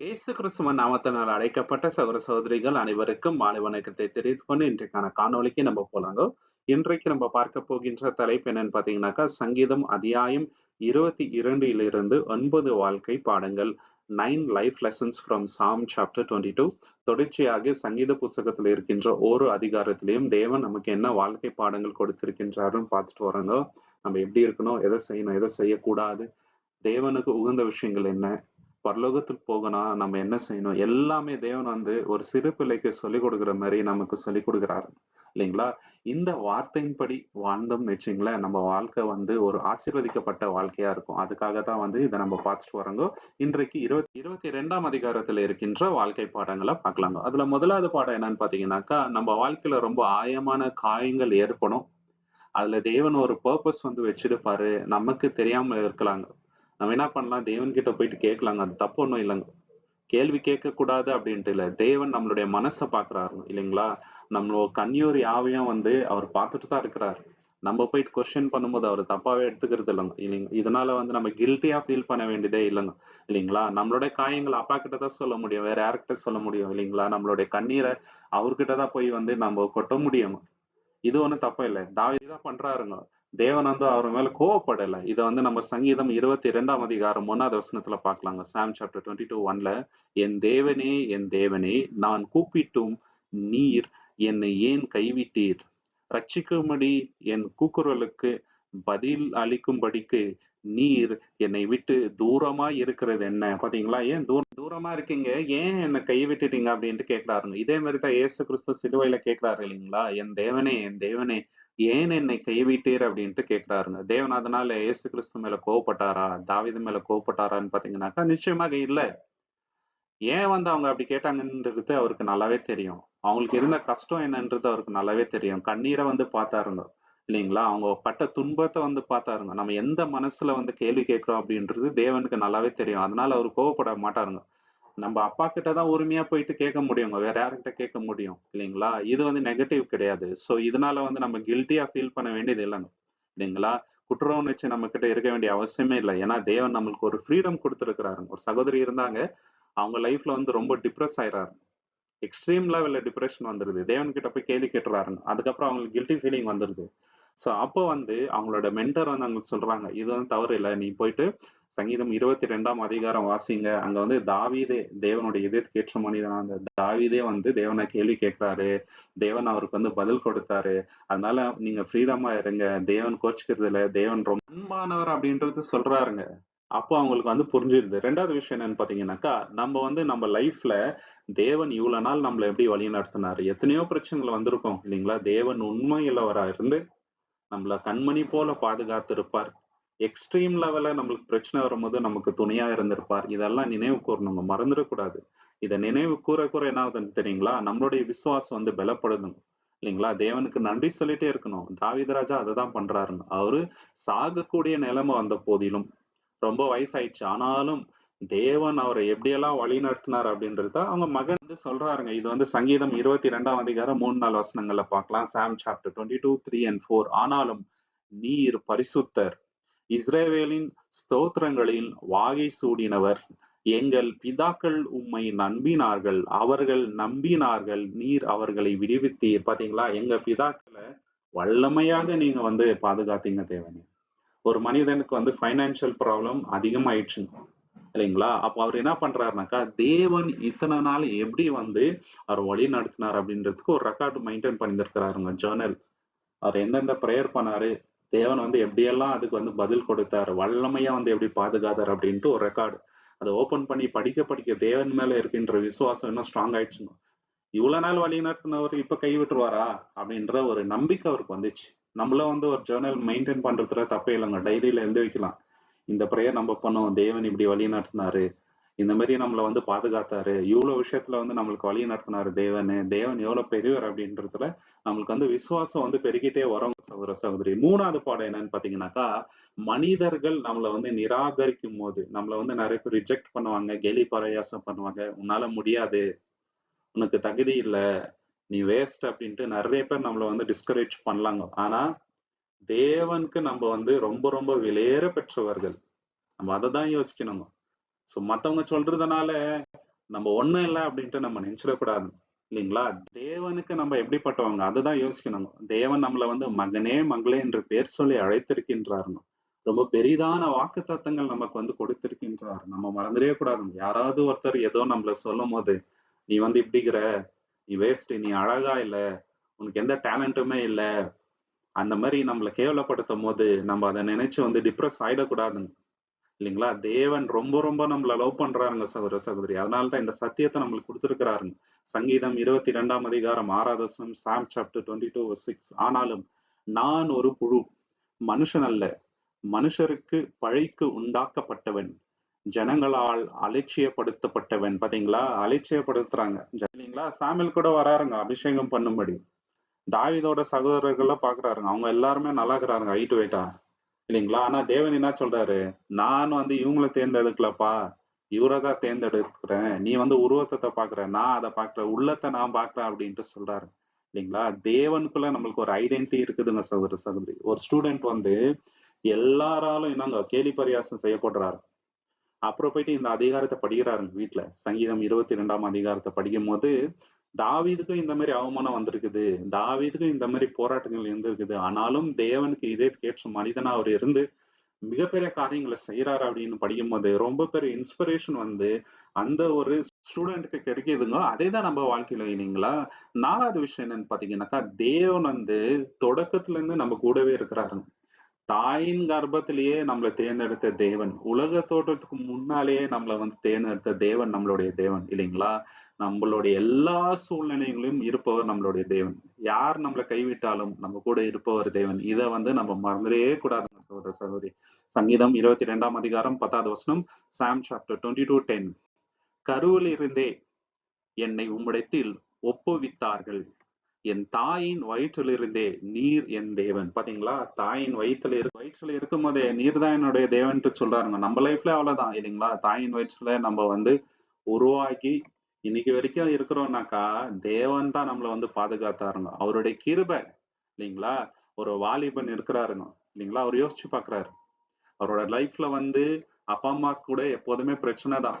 இயேசு கிறிஸ்துவ நாமத்தினால் அழைக்கப்பட்ட சகோதர சகோதரிகள் அனைவருக்கும் மாலை வணக்கத்தை தெரிவித்து கொண்டு இன்றைக்கான காணொளிக்கு நம்ம போலாங்க. இன்றைக்கு நம்ம பார்க்க போகின்ற தலைப்பு என்னன்னு பாத்தீங்கன்னாக்கா சங்கீதம் அத்தியாயம் இருபத்தி இரண்டிலிருந்து ஒன்பது வாழ்க்கை பாடங்கள் nine life lessons from Psalm chapter twenty two தொடர்ச்சியாக சங்கீத புஸ்தகத்தில் இருக்கின்ற ஒரு அதிகாரத்திலையும் தேவன் நமக்கு என்ன வாழ்க்கை பாடங்கள் கொடுத்திருக்கின்றாருன்னு பார்த்துட்டு வரோங்க. நம்ம எப்படி இருக்கணும் எதை செய்யணும் எதை செய்யக்கூடாது தேவனுக்கு உகந்த விஷயங்கள் என்ன பரலோகத்தில் போகணும் நம்ம என்ன செய்யணும்? எல்லாமே தேவன் வந்து ஒரு சிறு பிள்ளைக்கு சொல்லிக் கொடுக்குற மாதிரி நமக்கு சொல்லிக் கொடுக்குறாரு. இல்லைங்களா? இந்த வார்த்தையின்படி வாழ்ந்தோம்னு வச்சுங்களேன் நம்ம வாழ்க்கை வந்து ஒரு ஆசீர்வதிக்கப்பட்ட வாழ்க்கையா இருக்கும். அதுக்காக தான் வந்து இதை நம்ம பார்த்துட்டு வரோங்க இன்றைக்கு இருபத்தி இருபத்தி ரெண்டாம் அதிகாரத்துல இருக்கின்ற வாழ்க்கை பாடங்களை பார்க்கலாங்க. அதுல முதலாவது பாடம் என்னன்னு பாத்தீங்கன்னாக்கா நம்ம வாழ்க்கையில ரொம்ப ஆயமான காயங்கள் ஏற்படும். அதுல தேவன் ஒரு பர்பஸ் வந்து வச்சிருப்பாரு. நமக்கு தெரியாம இருக்கலாங்க நம்ம என்ன பண்ணலாம்? தேவன் கிட்ட போயிட்டு கேட்கலாங்க. அது தப்பு ஒன்றும் இல்லைங்க. கேள்வி கேட்கக்கூடாது அப்படின்ட்டு இல்லை. தேவன் நம்மளுடைய மனசை பார்க்குறாரு இல்லைங்களா? நம்மளோட கண்ணியூர் யாவையும் வந்து அவர் பார்த்துட்டு தான் இருக்கிறாரு. நம்ம போயிட்டு கொஸ்டின் பண்ணும்போது அவர் தப்பாவே எடுத்துக்கிறது இல்லைங்க. இல்லைங்க. இதனால வந்து நம்ம கில்ட்டியா ஃபீல் பண்ண வேண்டியதே இல்லைங்க. இல்லைங்களா? நம்மளுடைய காயங்கள் அப்பா கிட்ட தான் சொல்ல முடியும். வேற யார்கிட்ட சொல்ல முடியும்? இல்லைங்களா? நம்மளுடைய கண்ணீரை அவர்கிட்ட தான் போய் வந்து நம்ம கொட்ட முடியும் இது ஒண்ணும் தப்பு இல்லை. தாவிதான் பண்றாருங்க. தேவன் வந்து அவர் மேல கோவப்படல. இதை வந்து நம்ம சங்கீதம் இருபத்தி இரண்டாம் அதிகாரம் ஒன்னாவது வசனத்துல பாக்கலாங்க சாம் சாப்டர் டுவெண்ட்டி டூ ஒன்ல என் தேவனே என் தேவனே நான் கூப்பிட்டும் நீர் என்னை ஏன் கைவிட்டீர்? ரட்சிக்கும்படி என் கூக்குரலுக்கு பதில் அளிக்கும்படிக்கு நீர் என்னை விட்டு தூரமா இருக்கிறது என்ன? பாத்தீங்களா? ஏன் தூர தூரமா இருக்கீங்க? ஏன் என்னை கை விட்டுட்டீங்க அப்படின்ட்டு கேட்கிறாருங்க இதே மாதிரி தான் ஏசு கிறிஸ்து சிலுவையில கேட்கிறாரு இல்லைங்களா? என் தேவனே என் தேவனே ஏன் என்னை கைவிட்டீர் அப்படின்ட்டு கேட்கிறாருங்க தேவன் அதனால ஏசு கிறிஸ்து மேல கோவப்பட்டாரா? தாவிது மேல கோவப்பட்டாரான்னு பாத்தீங்கன்னாக்கா நிச்சயமாக இல்ல. ஏன் வந்து அவங்க அப்படி கேட்டாங்கன்றது அவருக்கு நல்லாவே தெரியும். அவங்களுக்கு இருந்த கஷ்டம் என்னன்றது அவருக்கு நல்லாவே தெரியும். கண்ணீரை வந்து பார்த்தாருங்க. இல்லைங்களா? அவங்க பட்ட துன்பத்தை வந்து பார்த்தாருங்க. நம்ம எந்த மனசுல வந்து கேள்வி கேட்கிறோம் அப்படின்றது தேவனுக்கு நல்லாவே தெரியும். அதனால அவர் கோவப்பட மாட்டாருங்க. நம்ம அப்பா கிட்ட தான் உரிமையா போயிட்டு கேட்க முடியுங்க. வேற யார்கிட்ட கேட்க முடியும்? இல்லைங்களா? இது வந்து நெகட்டிவ் கிடையாது. ஸோ இதனால வந்து நம்ம கில்ட்டியா ஃபீல் பண்ண வேண்டியது இல்லைங்க. இல்லைங்களா? குற்ற உணர்ச்சி நம்ம கிட்ட இருக்க வேண்டிய அவசியமே இல்லை. ஏன்னா தேவன் நம்மளுக்கு ஒரு ஃப்ரீடம் கொடுத்துருக்கிறாருங்க. ஒரு சகோதரி இருந்தாங்க. அவங்க லைஃப்ல வந்து ரொம்ப டிப்ரெஸ் ஆயிடுறாரு எக்ஸ்ட்ரீம் லெவல்ல டிப்ரெஷன் வந்துருது. தேவன் கிட்ட போய் கேள்வி கேட்டுறாருங்க. அதுக்கப்புறம் அவங்களுக்கு கில்ட்டி ஃபீலிங் வந்துருது. ஸோ அப்போ வந்து அவங்களோட மென்டர் வந்து அவங்களுக்கு சொல்றாங்க இது வந்து தவறு இல்லை. நீ போயிட்டு சங்கீதம் இருபத்தி ரெண்டாம் அதிகாரம் வாசிங்க. அங்க வந்து தாவீதே தேவனுடைய இதயத்துக்கு ஏற்ற மனிதனா? அந்த தாவீதே வந்து தேவனை கேள்வி கேட்கிறாரு. தேவன் அவருக்கு வந்து பதில் கொடுத்தாரு. அதனால நீங்க ஃப்ரீடமா இருங்க. தேவன் கோச்சிக்கிறது இல்ல. தேவன் ரொம்ப அன்பானவர் அப்படின்றது சொல்றாருங்க. அப்போ அவங்களுக்கு வந்து புரிஞ்சிருது. ரெண்டாவது விஷயம் என்னன்னு பாத்தீங்கன்னாக்கா நம்ம வந்து நம்ம லைஃப்ல தேவன் இவ்வளவு நாள் நம்மளை எப்படி வழி நடத்தினாரு? எத்தனையோ பிரச்சனைகள் வந்திருக்கோம் இல்லைங்களா? தேவன் உண்மையுள்ளவரா இருந்து நம்மள கண்மணி போல பாதுகாத்து இருப்பார் எக்ஸ்ட்ரீம் லெவல்ல நம்மளுக்கு பிரச்சனை வரும்போது நமக்கு துணையா இருந்திருப்பார். இதெல்லாம் நினைவு கூறணுங்க மறந்துடக்கூடாது. இதை நினைவு கூற கூற என்ன ஆகுதுன்னு தெரியுங்களா? நம்மளுடைய விசுவாசம் வந்து பலப்படுதுங்க. இல்லைங்களா? தேவனுக்கு நன்றி சொல்லிட்டே இருக்கணும். தாவிதராஜா அதை தான் பண்றாருங்க. அவரு சாகக்கூடிய நிலைமை வந்த போதிலும் ரொம்ப வயசாயிடுச்சு. ஆனாலும் தேவன் அவரை எப்படியெல்லாம் வழி நடத்தினார் அப்படின்றத அவங்க மகன் வந்து சொல்றாருங்க. இது வந்து சங்கீதம் இருபத்தி ரெண்டாம் அதிகாரம் மூணு நாள் வசனங்கள்ல பார்க்கலாம். Psalm chapter twenty two three and four ஆனாலும் நீர் பரிசுத்தர். இஸ்ரேவேலின் ஸ்தோத்திரங்களில் வாகை சூடினவர். எங்கள் பிதாக்கள் உம்மை நம்பினார்கள். அவர்கள் நம்பினார்கள். நீர் அவர்களை விடுவித்தீர். பாத்தீங்களா? எங்க பிதாக்களை வல்லமையாக நீங்க வந்து பாதுகாத்தீங்க தேவனே. ஒரு மனிதனுக்கு வந்து ஃபைனான்சியல் ப்ராப்ளம் அதிகமாயிடுச்சு இல்லைங்களா? அப்போ அவர் என்ன பண்றாருனாக்கா தேவன் இத்தனை நாள் எப்படி வந்து அவர் வழி நடத்தினார்? அப்படின்றதுக்கு ஒரு ரெக்கார்டு மெயின்டைன் பண்ணியிருக்கிறாருங்க ஜேர்னல் அவர் எந்தெந்த ப்ரேயர் பண்ணாரு தேவன் வந்து எப்படியெல்லாம் அதுக்கு வந்து பதில் கொடுத்தாரு வல்லமையா வந்து எப்படி பாதுகாத்தார் அப்படின்ட்டு ஒரு ரெக்கார்டு அதை ஓபன் பண்ணி படிக்க படிக்க தேவன் மேல இருக்கின்ற விசுவாசம் இன்னும் ஸ்ட்ராங் ஆயிடுச்சுங்க. இவ்வளவு நாள் வழி நடத்தினவர் இப்ப கை விட்டுருவாரா? அப்படின்ற ஒரு நம்பிக்கை அவருக்கு வந்துச்சு. நம்மளும் வந்து ஒரு ஜேர்னல் மெயின்டைன் பண்றதுல தப்பே இல்லைங்க. டைரியில எழுதி வைக்கலாம். இந்த ப்ரேயர் நம்ம பண்ணோம் தேவன் இப்படி வழி நடத்தினாரு. இந்த மாதிரி நம்மளை வந்து பாதுகாத்தாரு. இவ்வளோ விஷயத்துல வந்து நம்மளுக்கு வழி நடத்தினாரு தேவன். தேவன் எவ்வளோ பெரியவர் அப்படின்றதுல நம்மளுக்கு வந்து விசுவாசம் வந்து பெருகிட்டே வரும் சகோதர சகோதரி. மூணாவது பாடம் என்னன்னு பாத்தீங்கன்னாக்கா மனிதர்கள் நம்மளை வந்து நிராகரிக்கும் போது நம்மளை வந்து நிறைய பேர் ரிஜெக்ட் பண்ணுவாங்க கெலி பரயாசம் பண்ணுவாங்க. உன்னால முடியாது. உனக்கு தகுதி இல்லை. நீ வேஸ்ட் அப்படின்ட்டு நிறைய பேர் நம்மளை வந்து டிஸ்கரேஜ் பண்ணலாங்க. ஆனா தேவனுக்கு நம்ம வந்து ரொம்ப ரொம்ப விலையேற பெற்றவர்கள். நம்ம அதை தான் யோசிக்கணும் ஸோ மற்றவங்க சொல்றதுனால நம்ம ஒண்ணும் இல்லை அப்படின்ட்டு நம்ம நினைச்சிடக்கூடாது. இல்லைங்களா? தேவனுக்கு நம்ம எப்படிப்பட்டவங்க? அதுதான் யோசிக்கணும் தேவன் நம்மளை வந்து மகனே மகளே என்று பேர் சொல்லி அழைத்திருக்கின்றாருங்க. ரொம்ப பெரிதான வாக்கு தத்தங்கள் நமக்கு வந்து கொடுத்திருக்கின்றார். நம்ம மறந்துடவே கூடாதுங்க. யாராவது ஒருத்தர் ஏதோ நம்மள சொல்லும் போது நீ வந்து இப்படிங்கிற நீ வேஸ்ட் நீ அழகா இல்லை உனக்கு எந்த டேலண்ட்டுமே இல்லை அந்த மாதிரி நம்மளை கேவலப்படுத்தும் போது நம்ம அதை நினைச்சு வந்து டிப்ரெஸ் ஆயிடக்கூடாதுங்க. இல்லைங்களா? தேவன் ரொம்ப ரொம்ப நம்மள லவ் பண்றாருங்க சகோதர சகோதரி. அதனாலதான் இந்த சத்தியத்தை நம்மளுக்கு கொடுத்துருக்கிறாருங்க. சங்கீதம் இருபத்தி ரெண்டாம் அதிகாரம் ஆறாவது Psalm chapter twenty two six ஆனாலும் நான் ஒரு புழு மனுஷன் அல்ல. மனுஷருக்கு பழைக்கு உண்டாக்கப்பட்டவன் ஜனங்களால் அலட்சியப்படுத்தப்பட்டவன். பாத்தீங்களா? அலட்சியப்படுத்துறாங்க. இல்லைங்களா? சாமியல் கூட வராருங்க அபிஷேகம் பண்ணும்படி. தாவிதோட சகோதரர்கள்லாம் பாக்குறாருங்க. அவங்க எல்லாருமே நல்லா இருக்கிறாருங்க ஹைட் வெயிட்டா இல்லைங்களா? ஆனா தேவன் என்ன சொல்றாரு? நான் வந்து இவங்கள தேர்ந்தெடுக்கலப்பா. இவரை தான் தேர்ந்தெடுக்கிறேன். நீ வந்து உருவத்தை பாக்குற. நான் அதை பாக்குறேன் உள்ளத்தை நான் பாக்குறேன் அப்படின்ட்டு சொல்றாரு. இல்லைங்களா? தேவனுக்குள்ள நம்மளுக்கு ஒரு ஐடென்டிட்டி இருக்குதுங்க சகோதர சகோதரி. ஒரு ஸ்டூடெண்ட் வந்து எல்லாராலும் என்னங்க? கேலி பரியாசம் செய்யப்படுறாரு. அப்புறம் போயிட்டு இந்த அதிகாரத்தை படிக்கிறாருங்க வீட்டுல சங்கீதம் இருபத்தி ரெண்டாம் அதிகாரத்தை படிக்கும் போது தாவீதுக்கும் இந்த மாதிரி அவமானம் வந்திருக்குது. தாவீதுக்கும் இந்த மாதிரி போராட்டங்கள் இருந்திருக்குது. ஆனாலும் தேவனுக்கு இதே கேட்ட மனிதனா அவர் இருந்து மிகப்பெரிய காரியங்களை செய்யறாரு அப்படின்னு படிக்கும் போது ரொம்ப பெரிய இன்ஸ்பிரேஷன் வந்து அந்த ஒரு ஸ்டூடெண்ட்டுக்கு கிடைக்கிதுங்க. அதே தான் நம்ம வாழ்க்கையில இல்லைங்களா நாலாவது விஷயம் என்னன்னு பாத்தீங்கன்னாக்கா தேவன் வந்து தொடக்கத்துல இருந்து நம்ம கூடவே இருக்கிறாரு தாயின் கர்ப்பத்திலேயே நம்மளை தேர்ந்தெடுத்த தேவன் உலக தோற்றத்துக்கு முன்னாலேயே நம்மளை வந்து தேர்ந்தெடுத்த தேவன் நம்மளுடைய தேவன் இல்லைங்களா? நம்மளுடைய எல்லா சூழ்நிலைகளையும் இருப்பவர் நம்மளுடைய தேவன். யார் நம்மளை கைவிட்டாலும் நம்ம கூட இருப்பவர் தேவன். இதை வந்து நம்ம மறந்துடே கூடாதுங்க சகோதர சகோதரி. சங்கீதம் இருபத்தி ரெண்டாம் அதிகாரம் பத்தாவது வசனம் Psalm chapter twenty two ten கருவில் இருந்தே என்னை உம்மிடத்தில் ஒப்புவித்தார்கள். என் தாயின் வயிற்றிலிருந்தே நீர் என் தேவன். பாத்தீங்களா? தாயின் வயிற்றுல இரு வயிற்றுல இருக்கும் போதே நீர் தான் என்னுடைய தேவன்ட்டு சொல்றாருங்க. நம்ம லைஃப்ல அவ்வளவுதான் இல்லைங்களா? தாயின் வயிற்றுல நம்ம வந்து உருவாக்கி இன்னைக்கு வரைக்கும் இருக்கிறோம்னாக்கா தேவன் தான் நம்மளை வந்து பாதுகாத்தாருங்க. அவருடைய கிருபை இல்லைங்களா? ஒரு வாலிபன் இருக்கிறாருங்க இல்லைங்களா? அவர் யோசிச்சு பாக்குறாரு. அவரோட லைஃப்ல வந்து அப்பா அம்மா கூட எப்போதுமே பிரச்சனை தான்.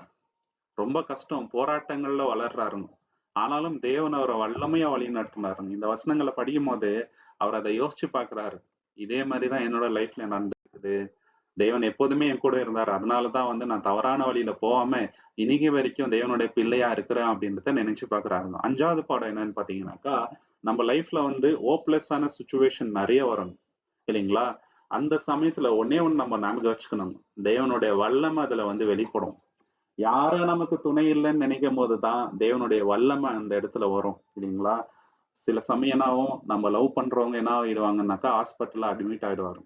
ரொம்ப கஷ்டம் போராட்டங்கள்ல வளர்றாருங்க. ஆனாலும் தேவன் அவரை வல்லமையா வழி நடத்தினாருங்க. இந்த வசனங்களை படிக்கும் போது அவர் அதை யோசிச்சு பாக்குறாரு இதே மாதிரிதான் என்னோட லைஃப்ல நடந்துருக்குது. தேவன் எப்போதுமே என் கூட இருந்தாரு. அதனாலதான் வந்து நான் தவறான வழியில போகாம இன்னைக்கு வரைக்கும் தேவனுடைய பிள்ளையா இருக்கிறேன் அப்படின்றத நினைச்சு பாக்குறாருங்க அஞ்சாவது பாடம் என்னன்னு பாத்தீங்கன்னாக்கா நம்ம லைஃப்ல வந்து ஓப்லெஸ்ஸான சுச்சுவேஷன் நிறைய வரும். இல்லைங்களா? அந்த சமயத்துல ஒன்னே ஒண்ணு நம்ம ஞாபகம் வச்சுக்கணும் தேவனுடைய வல்லமை அதுல வந்து வெளிப்படும். யாரும் நமக்கு துணை இல்லைன்னு நினைக்கும் போதுதான் தேவனுடைய வல்லமை அந்த இடத்துல வரும் இல்லைங்களா? சில சமயம் என்னாவும் நம்ம லவ் பண்றவங்க என்ன ஆயிடுவாங்கன்னாக்கா ஹாஸ்பிட்டல்ல அட்மிட் ஆயிடுவாரு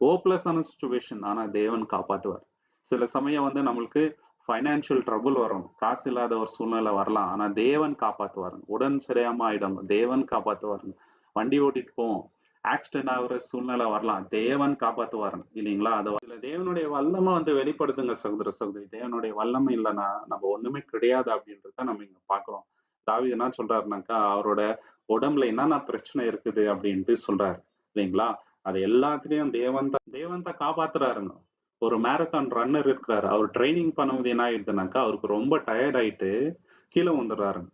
ஹோப்லெஸ்ஸான சுச்சுவேஷன் ஆனா தேவன் காப்பாத்துவார். சில சமயம் வந்து நம்மளுக்கு ஃபைனான்சியல் ட்ரபுள் வரும். காசு இல்லாத ஒரு சூழ்நிலை வரலாம் ஆனா தேவன் காப்பாத்துவாருங்க. உடன் சரியாம ஆயிடுவாங்க தேவன் காப்பாத்துவாருங்க. வண்டி ஓட்டிட்டு போவோம் ஆக்சிடென்ட் ஆகுற சூழ்நிலை வரலாம். தேவன் காப்பாத்துவாருங்க இல்லைங்களா? அது தேவனுடைய வல்லமை வந்து வெளிப்படுத்துங்க சகோதர சகோதரி. தேவனுடைய வல்லமை இல்லைன்னா நம்ம ஒண்ணுமே கிடையாது அப்படின்றத நம்ம இங்க பாக்குறோம் தாவி என்ன சொல்றாருனாக்கா அவரோட உடம்புல என்னென்ன பிரச்சனை இருக்குது அப்படின்ட்டு சொல்றாரு இல்லைங்களா? அது எல்லாத்துலயும் தேவன் தான் தேவன் தான் காப்பாத்துறாருங்க. ஒரு மேரத்தான் ரன்னர் இருக்கிறாரு. அவர் ட்ரைனிங் பண்ணும்போது என்ன ஆயிடுதுனாக்கா அவருக்கு ரொம்ப டயர்ட் ஆயிட்டு கீழே வந்துடுறாருங்க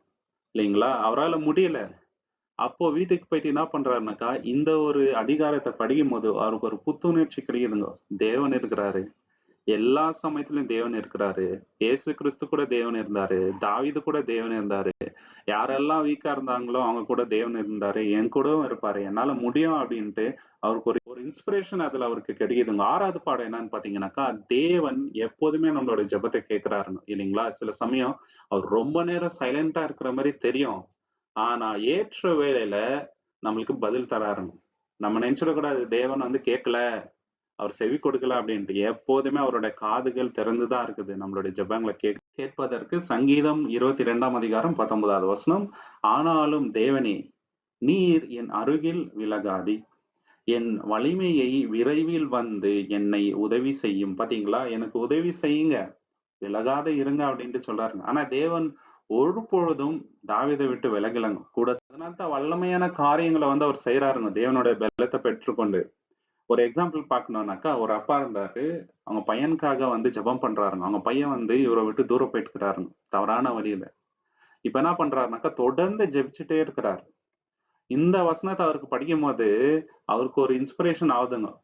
இல்லைங்களா? அவரால் முடியல. அப்போ வீட்டுக்கு போயிட்டு என்ன பண்றாருனாக்கா இந்த ஒரு அதிகாரத்தை படிக்கும் போது அவருக்கு ஒரு புத்துணர்ச்சி கிடைக்குதுங்க. தேவன் இருக்கிறாரு. எல்லா சமயத்திலும் தேவன் இருக்கிறாரு. ஏசு கிறிஸ்து கூட தேவன் இருந்தாரு. தாவிது கூட தேவன் இருந்தாரு. யாரெல்லாம் வீக்கா இருந்தாங்களோ அவங்க கூட தேவன் இருந்தாரு. என் கூடவும் இருப்பாரு. என்னால முடியும் அப்படின்ட்டு அவருக்கு ஒரு ஒரு இன்ஸ்பிரேஷன் அதுல அவருக்கு கிடைக்குதுங்க. ஆறாவது பாடம் என்னன்னு பாத்தீங்கன்னாக்கா தேவன் எப்போதுமே நம்மளோட ஜெபத்தை கேட்கிறாருன்னு இல்லைங்களா? சில சமயம் அவர் ரொம்ப நேரம் சைலண்டா இருக்கிற மாதிரி தெரியும். ஆனா ஏற்ற வேலையில நம்மளுக்கு பதில் தராருங்க நம்ம நினைச்சிடக்கூடாது தேவன் வந்து கேட்கல அவர் செவி கொடுக்கல அப்படின்ட்டு. எப்போதுமே அவருடைய காதுகள் திறந்துதான் இருக்குது. நம்மளுடைய ஜபங்களை கே கேட்பதற்கு சங்கீதம் இருபத்தி ரெண்டாம் அதிகாரம் பத்தொன்பதாவது வசனம் ஆனாலும் தேவனே நீர் என் அருகில் விலகாதி. என் வலிமையை விரைவில் வந்து என்னை உதவி செய்யும். பாத்தீங்களா? எனக்கு உதவி செய்யுங்க விலகாத இருங்க அப்படின்ட்டு சொல்றாருங்க. ஆனா தேவன் ஒரு பொழுதும் தாவிதை விட்டு விலகலங்க. கூட அதனால்தான் வல்லமையான காரியங்களை வந்து அவர் செய்யறாருங்க தேவனுடைய பலத்தை பெற்றுக்கொண்டு. ஒரு எக்ஸாம்பிள் பார்க்கணும்னாக்கா ஒரு அப்பா இருந்தாரு. அவங்க பையனுக்காக வந்து ஜெபம் பண்றாருங்க. அவங்க பையன் வந்து இவரை விட்டு தூரம் போயிட்டுக்கிறாருங்க. தவறான வழியில. இப்ப என்ன பண்றாருனாக்கா தொடர்ந்து ஜெபிச்சுட்டே இருக்கிறாரு. இந்த வசனத்தை அவருக்கு படிக்கும் போது அவருக்கு ஒரு இன்ஸ்பிரேஷன் ஆகுதுங்க.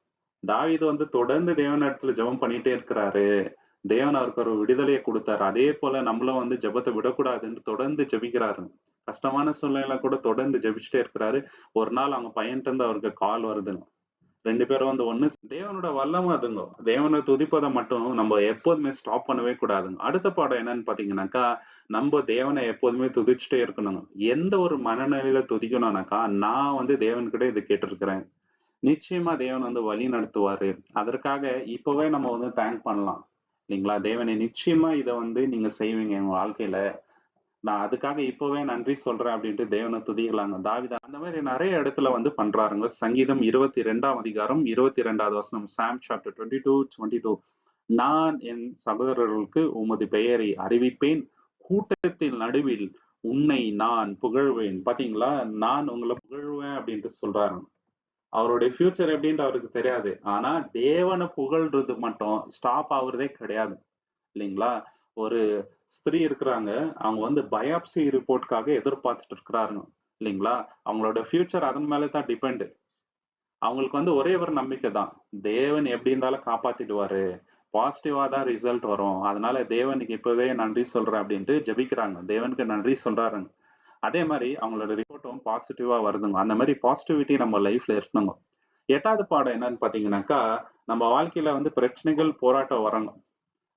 தாவீது வந்து தொடர்ந்து தேவன இடத்துல ஜெபம் பண்ணிட்டே இருக்கிறாரு. தேவன் அவருக்கு ஒரு விடுதலையை கொடுத்தாரு. அதே போல நம்மளும் வந்து ஜெபத்தை விடக்கூடாதுன்னு தொடர்ந்து ஜபிக்கிறாரு. கஷ்டமான சூழ்நிலை கூட தொடர்ந்து ஜெபிச்சுட்டே இருக்கிறாரு. ஒரு நாள் அவங்க பையன்ட்டு இருந்து அவருக்கு கால் வருதுங்க. ரெண்டு பேரும் வந்து ஒண்ணு தேவனோட வல்லமை அதுங்க. தேவனை துதிப்பதை மட்டும் நம்ம எப்போதுமே ஸ்டாப் பண்ணவே கூடாதுங்க. அடுத்த பாடம் என்னன்னு பாத்தீங்கன்னாக்கா நம்ம தேவனை எப்போதுமே துதிச்சுட்டே இருக்கணுங்க. எந்த ஒரு மனநிலையில துதிக்கணும்னாக்கா நான் வந்து தேவன்கிட்ட இது கேட்டிருக்கிறேன். நிச்சயமா தேவன் வந்து வழி நடத்துவாரு. அதற்காக இப்பவே நம்ம வந்து தேங்க் பண்ணலாம். இல்லைங்களா? தேவனை நிச்சயமா இதை வந்து நீங்க செய்வீங்க உங்க வாழ்க்கையில. நான் அதுக்காக இப்பவே நன்றி சொல்றேன் அப்படின்ட்டு தேவனை துதிக்கலாங்க. தாவிதா அந்த மாதிரி நிறைய இடத்துல வந்து பண்றாருங்க. சங்கீதம் இருபத்தி ரெண்டாம் அதிகாரம் இருபத்தி ரெண்டாவது வசனம் Psalm chapter twenty two twenty two நான் என் சகோதரர்களுக்கு உமது பெயரை அறிவிப்பேன். கூட்டத்தின் நடுவில் உன்னை நான் புகழ்வேன். பாத்தீங்களா? நான் உங்களை புகழ்வேன் அப்படின்ட்டு சொல்றாரு அவருடைய ஃபியூச்சர் எப்படின்ட்டு அவருக்கு தெரியாது. ஆனா தேவனை புகழ்றது மட்டும் ஸ்டாப் ஆகுறதே கிடையாது. இல்லைங்களா? ஒரு ஸ்திரீ இருக்கிறாங்க. அவங்க வந்து பயாப்சி ரிப்போர்ட்காக எதிர்பார்த்துட்டு இருக்கிறாருங்க இல்லைங்களா? அவங்களோட ஃபியூச்சர் அதன் மேலே தான் டிபெண்டு அவங்களுக்கு வந்து ஒரே ஒரு நம்பிக்கை தான். தேவன் எப்படி இருந்தாலும் காப்பாத்திடுவாரு. பாசிட்டிவா தான் ரிசல்ட் வரும். அதனால தேவனுக்கு இப்பவே நன்றி சொல்றேன் அப்படின்ட்டு ஜெபிக்கிறாங்க. தேவனுக்கு நன்றி சொல்றாருங்க. அதே மாதிரி அவங்களோட ரிப்போர்ட்டும் பாசிட்டிவா வருதுங்க. அந்த மாதிரி பாசிட்டிவிட்டி நம்ம லைஃப்ல இருக்கணுங்க. எட்டாவது பாடம் என்னன்னு பாத்தீங்கன்னாக்கா நம்ம வாழ்க்கையில வந்து பிரச்சனைகள் போராட்டம் வரங்க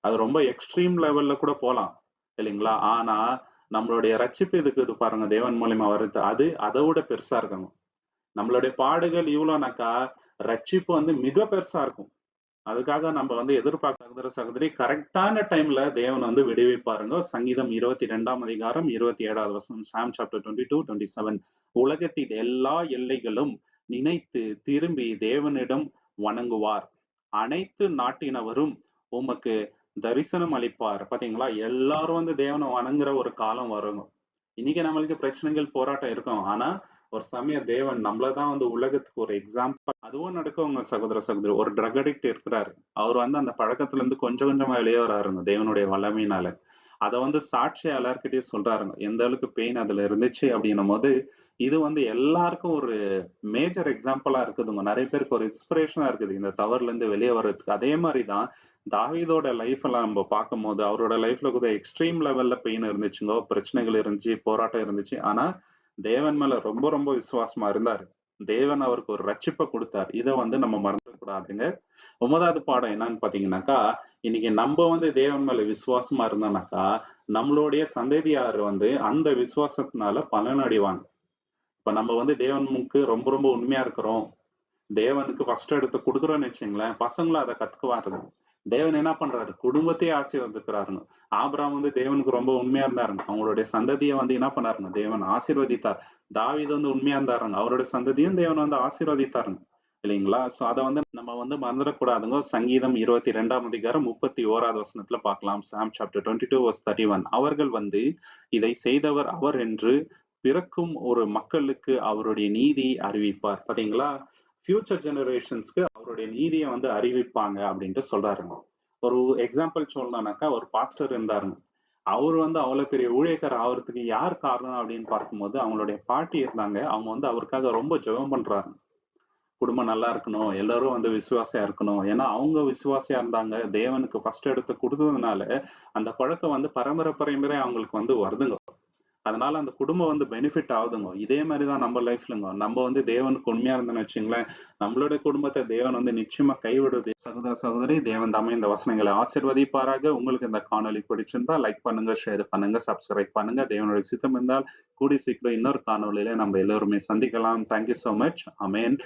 அது ரொம்ப எக்ஸ்ட்ரீம் லெவல்ல கூட போகலாம் இல்லைங்களா? ஆனா நம்மளுடைய ரட்சிப்பு இதுக்கு இது பாருங்க தேவன் மூலியமா வருது. அது அதை விட பெருசா இருக்கணும் நம்மளுடைய பாடுகள் இவ்வளோனாக்கா ரட்சிப்பு வந்து மிக பெருசா இருக்கும். அதுக்காக நம்ம வந்து எதிர்பார்க்க சகோதர சகோதரி கரெக்டான டைம்ல தேவன் வந்து விடுவிப்பாருங்க. சங்கீதம் இருபத்தி ரெண்டாம் அதிகாரம் இருபத்தி ஏழாவது வசனம் Psalm chapter twenty two twenty seven. உலகத்தின் எல்லா எல்லைகளும் நினைத்து திரும்பி தேவனிடம் வணங்குவார். அனைத்து நாட்டினவரும் உமக்கு தரிசனம் அளிப்பார். பாத்தீங்களா? எல்லாரும் வந்து தேவனை வணங்குற ஒரு காலம் வரும் இன்னைக்கு நம்மளுக்கு பிரச்சனைகள் போராட்டம் இருக்கும். ஆனா ஒரு சமயம் தேவன் நம்மளதான் வந்து உலகத்துக்கு ஒரு எக்ஸாம்பிள் அதுவும் நடக்கும் உங்க சகோதர சகோதரி. ஒரு ட்ரக் அடிக்ட் இருக்கிறாரு. அவர் வந்து அந்த பழக்கத்துல இருந்து கொஞ்சம் கொஞ்சமா வெளியே வராருங்க தேவனுடைய வல்லமையினால. அதை வந்து சாட்சி எல்லாருக்கிட்டே சொல்றாருங்க. எந்த அளவுக்கு பெயின் அதுல இருந்துச்சு அப்படின்னும் போது இது வந்து எல்லாருக்கும் ஒரு மேஜர் எக்ஸாம்பிளா இருக்குதுங்க. நிறைய பேருக்கு ஒரு இன்ஸ்பிரேஷனா இருக்குது. இந்த தவறுல இருந்து வெளியே வர்றதுக்கு. அதே மாதிரிதான் தாவிதோட லைஃப் எல்லாம் நம்ம பார்க்கும் போது அவரோட லைஃப்ல கூட எக்ஸ்ட்ரீம் லெவல்ல பெயின் இருந்துச்சுங்க. பிரச்சனைகள் இருந்துச்சு போராட்டம் இருந்துச்சு. ஆனா தேவன் மேல ரொம்ப ரொம்ப விசுவாசமா இருந்தாரு. தேவன் அவருக்கு ஒரு ரட்சிப்பை கொடுத்தார். இதை வந்து நம்ம மறந்துடக்கூடாதுங்க. ஒன்பதாவது பாடம் என்னன்னு பாத்தீங்கன்னாக்கா இன்னைக்கு நம்ம வந்து தேவன் மேல விசுவாசமா இருந்தோம்னாக்கா நம்மளுடைய சந்ததியார் வந்து அந்த விசுவாசத்தினால பலன் அடைவாங்க. இப்ப நம்ம வந்து தேவனுக்கு ரொம்ப ரொம்ப உண்மையா இருக்கிறோம். தேவனுக்கு ஃபர்ஸ்ட் எடுத்து கொடுக்குறோம்னு வச்சுங்களேன் பசங்களும் அதை கத்துக்குவாருங்க தேவன் என்ன பண்றாரு? குடும்பத்தையே ஆசீர்வதிக்கிறாருங்க ஆபிராம் வந்து தேவனுக்கு ரொம்ப உண்மையா இருந்தாருங்க. அவங்களுடைய சந்ததியை வந்து என்ன பண்ணாருங்க? தேவன் ஆசீர்வதித்தார். தாவிது வந்து உண்மையா இருந்தாருங்க. அவருடைய சந்ததியும் தேவன் வந்து ஆசீர்வதித்தாருங்க. இல்லைங்களா? சோ அதை வந்து நம்ம வந்து மறந்துடக்கூடாதுங்க. சங்கீதம் இருபத்தி ரெண்டாம் அதிகாரம் முப்பத்தி ஓராவது வசனத்துல பார்க்கலாம். Psalm chapter twenty two verse thirty one அவர்கள் வந்து இதை செய்தவர் அவர் என்று பிறக்கும் ஒரு மக்களுக்கு அவருடைய நீதி அறிவிப்பார். பாத்தீங்களா? ஃபியூச்சர் ஜெனரேஷன்ஸ்க்கு அவருடைய நீதியை வந்து அறிவிப்பாங்க அப்படின்ட்டு சொல்றாருங்க. ஒரு எக்ஸாம்பிள் சொல்லணும்னாக்கா ஒரு பாஸ்டர் இருந்தாருங்க. அவர் வந்து அவ்வளவு பெரிய ஊழியக்கார் ஆகிறதுக்கு யார் காரணம் அப்படின்னு பார்க்கும்போது அவங்களுடைய பாட்டி இருந்தாங்க. அவங்க வந்து அவருக்காக ரொம்ப ஜெபம் பண்றாங்க. குடும்பம் நல்லா இருக்கணும் எல்லாரும் வந்து விசுவாசியா இருக்கணும். ஏன்னா அவங்க விசுவாசியா இருந்தாங்க. தேவனுக்கு ஃபர்ஸ்ட் எடுத்து கொடுத்ததுனால அந்த பழக்கம் வந்து பரம்பரை பரம்பரை அவங்களுக்கு வந்து வருதுங்க. அதனால அந்த குடும்பம் வந்து பெனிஃபிட் ஆகுதுங்க. இதே மாதிரிதான் நம்ம லைஃப்லங்க நம்ம வந்து தேவனுக்கு உண்மையா இருந்தோம்னு வச்சுங்களேன் நம்மளுடைய குடும்பத்தை தேவன் வந்து நிச்சயமா கைவிடுது. சகோதர சகோதரி தேவன் தாமே இந்த வசனங்களை ஆசிர்வதிப்பாராக. உங்களுக்கு இந்த காணொலி பிடிச்சிருந்தா லைக் பண்ணுங்க ஷேர் பண்ணுங்க சப்ஸ்கிரைப் பண்ணுங்க. தேவனுடைய சித்தம் இருந்தால் கூடி சீக்கிரம் இன்னொரு காணொலியில நம்ம எல்லோருமே சந்திக்கலாம். தேங்க்யூ சோ மச் அமேன்